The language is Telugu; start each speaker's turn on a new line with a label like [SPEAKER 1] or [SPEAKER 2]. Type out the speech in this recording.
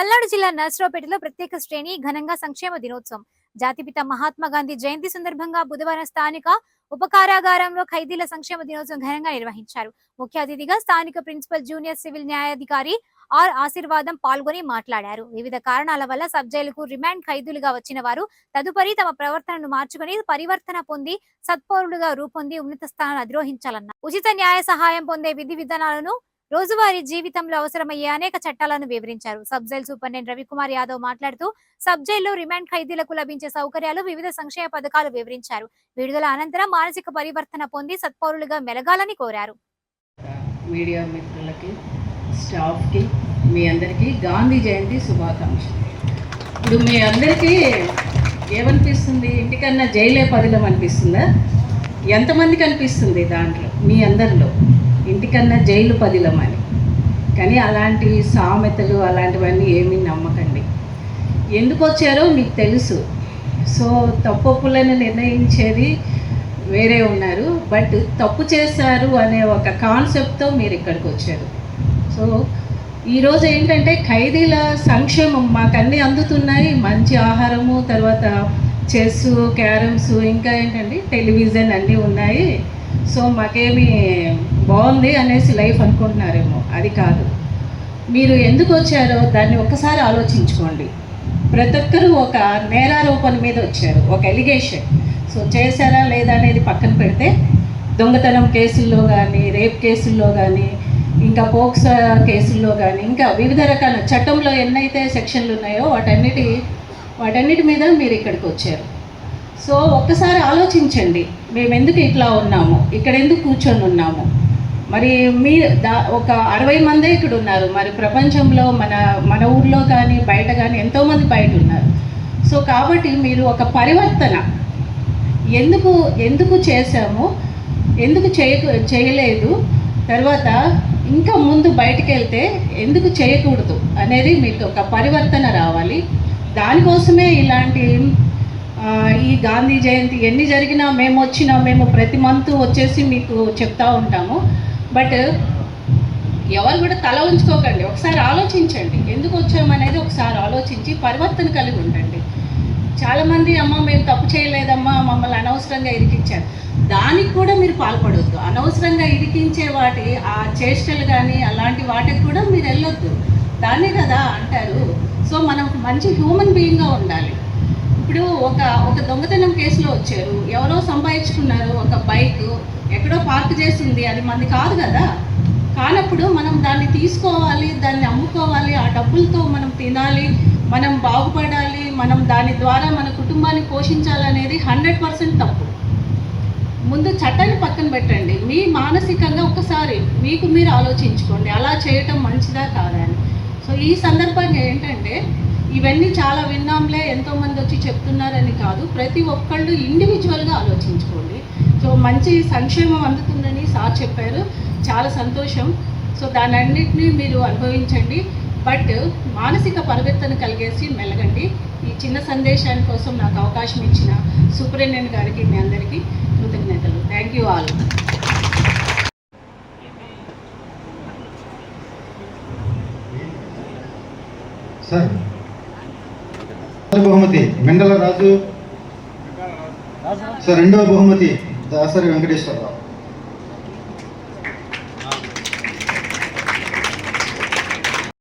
[SPEAKER 1] పల్నాడు జిల్లా నర్సరావుపేటలో ప్రత్యేక శ్రేణి ఘనంగా సంక్షేమ దినోత్సవం. జాతిపిత మహాత్మా గాంధీ జయంతి సందర్భంగా బుధవారం స్థానిక ఉపకారాగారంలో ఖైదీల సంక్షేమ దినోత్సవం ఘనంగా నిర్వహించారు. ముఖ్య అతిథిగా స్థానిక ప్రిన్సిపల్ జూనియర్ సివిల్ న్యాయాధికారి ఆర్ ఆశీర్వాదం పాల్గొని మాట్లాడారు. వివిధ కారణాల వల్ల సబ్ జైలుకు రిమాండ్ ఖైదీలుగా వచ్చిన వారు తదుపరి తమ ప్రవర్తనను మార్చుకుని పరివర్తన పొంది సత్పౌరులుగా రూపొంది ఉన్నత స్థానాన్ని అధిరోహించాలన్నారు. ఉచిత న్యాయ సహాయం పొందే విధి విధానాలను రోజువారీ జీవితంలో అవసరమయ్యే అనేక చట్టాలను వివరించారు. Sub jail superintendent Ravikumar Yadav మాట్లాడుతూ సబ్ జైల్లో రిమాండ్ ఖైదీలకు లభించే సౌకర్యాలు వివిధ సంక్షేమ పథకాలు వివరించారు. విడుదల అనంతరం మానసిక పరివర్తన పొంది సత్పౌరులుగా మెలగాలని కోరారు.
[SPEAKER 2] మీడియా మిత్రులకి స్టాఫ్కి మీ అందరికీ గాంధీ జయంతి శుభాకాంక్షలు. ఇప్పుడు మీ అందరికీ ఏమనిపిస్తుంది? ఇంటికన్నా జైలే పదిలం అనిపిస్తుందా? ఎంతమందికి అనిపిస్తుంది దాంట్లో? మీ అందరిలో? ఇంటికన్నా జైలు పదిలం అని కానీ అలాంటి సామెతలు అలాంటివన్నీ ఏమీ నమ్మకండి. ఎందుకు వచ్చారో మీకు తెలుసు. సో తప్పులను నిర్ణయించేది వేరే ఉన్నారు. బట్ తప్పు చేశారు అనే ఒక కాన్సెప్ట్తో మీరు ఇక్కడికి వచ్చారు. సో ఈరోజు ఏంటంటే ఖైదీల సంక్షేమం మాకు అన్నీ అందుతున్నాయి. మంచి ఆహారము తర్వాత చెస్ క్యారమ్స్ ఇంకా ఏంటండి? టెలివిజన్ అన్నీ ఉన్నాయి. సో మాకేమి బాగుంది అనేసి లైఫ్ అనుకుంటున్నారేమో. అది కాదు. మీరు ఎందుకు వచ్చారో దాన్ని ఒక్కసారి ఆలోచించుకోండి. ప్రతి ఒక్కరూ ఒక నేరారోపణ మీద వచ్చారు. ఒక ఎలిగేషన్. సో చేశారా లేదా అనేది పక్కన పెడితే దొంగతనం కేసుల్లో కానీ రేప్ కేసుల్లో కానీ ఇంకా పోక్స్ కేసుల్లో కానీ ఇంకా వివిధ రకాల చట్టంలో ఎన్నైతే సెక్షన్లు ఉన్నాయో వాటన్నిటి వాటన్నిటి మీద మీరు ఇక్కడికి వచ్చారు. సో ఒక్కసారి ఆలోచించండి మేము ఎందుకు ఇట్లా ఉన్నాము ఇక్కడ ఎందుకు కూర్చొని ఉన్నాము? మరి మీ దా ఒక అరవై మందే ఇక్కడ ఉన్నారు మరి ప్రపంచంలో మన మన ఊర్లో కానీ బయట కానీ ఎంతోమంది బయట ఉన్నారు సో కాబట్టి మీరు ఒక పరివర్తన ఎందుకు ఎందుకు చేశాము ఎందుకు చేయ చేయలేదు తర్వాత ఇంకా ముందు బయటకు వెళ్తే ఎందుకు చేయకూడదు అనేది మీకు ఒక పరివర్తన రావాలి. దానికోసమే ఇలాంటి ఈ గాంధీ జయంతి ఎన్ని జరిగినా మేము వచ్చినా మేము ప్రతి మంత్ వచ్చేసి మీకు చెప్తా ఉంటాము. బట్ ఎవరు కూడా తల ఉంచుకోకండి. ఒకసారి ఆలోచించండి. ఎందుకు వచ్చామనేది ఒకసారి ఆలోచించి పరివర్తన కలిగి ఉండండి. చాలామంది అమ్మ మేము తప్పు చేయలేదమ్మా మమ్మల్ని అనవసరంగా ఇరికించారు. దానికి కూడా మీరు పాల్పడవద్దు అనవసరంగా ఇరికించే వాటి ఆ చేష్టలు కానీ అలాంటి వాటికి కూడా మీరు వెళ్ళొద్దు. దాన్నే కదా అంటారు. సో మనం మంచి హ్యూమన్ బీయింగ్గా ఉండాలి. ఒక ఒక దొంగతనం కేసులో వచ్చారు. ఎవరో సంపాదించుకున్నారు ఒక బైక్ ఎక్కడో పార్క్ చేసింది అది మంది కాదు కదా? కానప్పుడు మనం దాన్ని తీసుకోవాలి దాన్ని అమ్ముకోవాలి ఆ డబ్బులతో మనం తినాలి మనం బాగుపడాలి మనం దాని ద్వారా మన కుటుంబాన్ని పోషించాలనేది హండ్రెడ్ పర్సెంట్ తప్పు. ముందు చట్టాన్ని పక్కన పెట్టండి. మీ మానసికంగా ఒకసారి మీకు మీరు ఆలోచించుకోండి అలా చేయటం మంచిదా కాదా అని సో ఈ సందర్భంగా ఏంటంటే ఇవన్నీ చాలా విన్నాంలే ఎంతోమంది వచ్చి చెప్తున్నారని కాదు. ప్రతి ఒక్కళ్ళు ఇండివిజువల్గా ఆలోచించుకోండి. సో మంచి సంక్షేమం అందుతుందని సార్ చెప్పారు. చాలా సంతోషం. సో దాని అన్నింటినీ మీరు అనుభవించండి. బట్ మానసిక పరివర్తన కలిగేసి మెలగండి. ఈ చిన్న సందేశాని కోసం నాకు అవకాశం ఇచ్చిన సూపరింటెండెంట్ గారికి మీ అందరికీ కృతజ్ఞతలు. Thank you all
[SPEAKER 3] sir. బహుమతి. మెండల రాజు. సార్ రెండవ బహుమతి. దాసరి వెంకటేశ్వరరావు.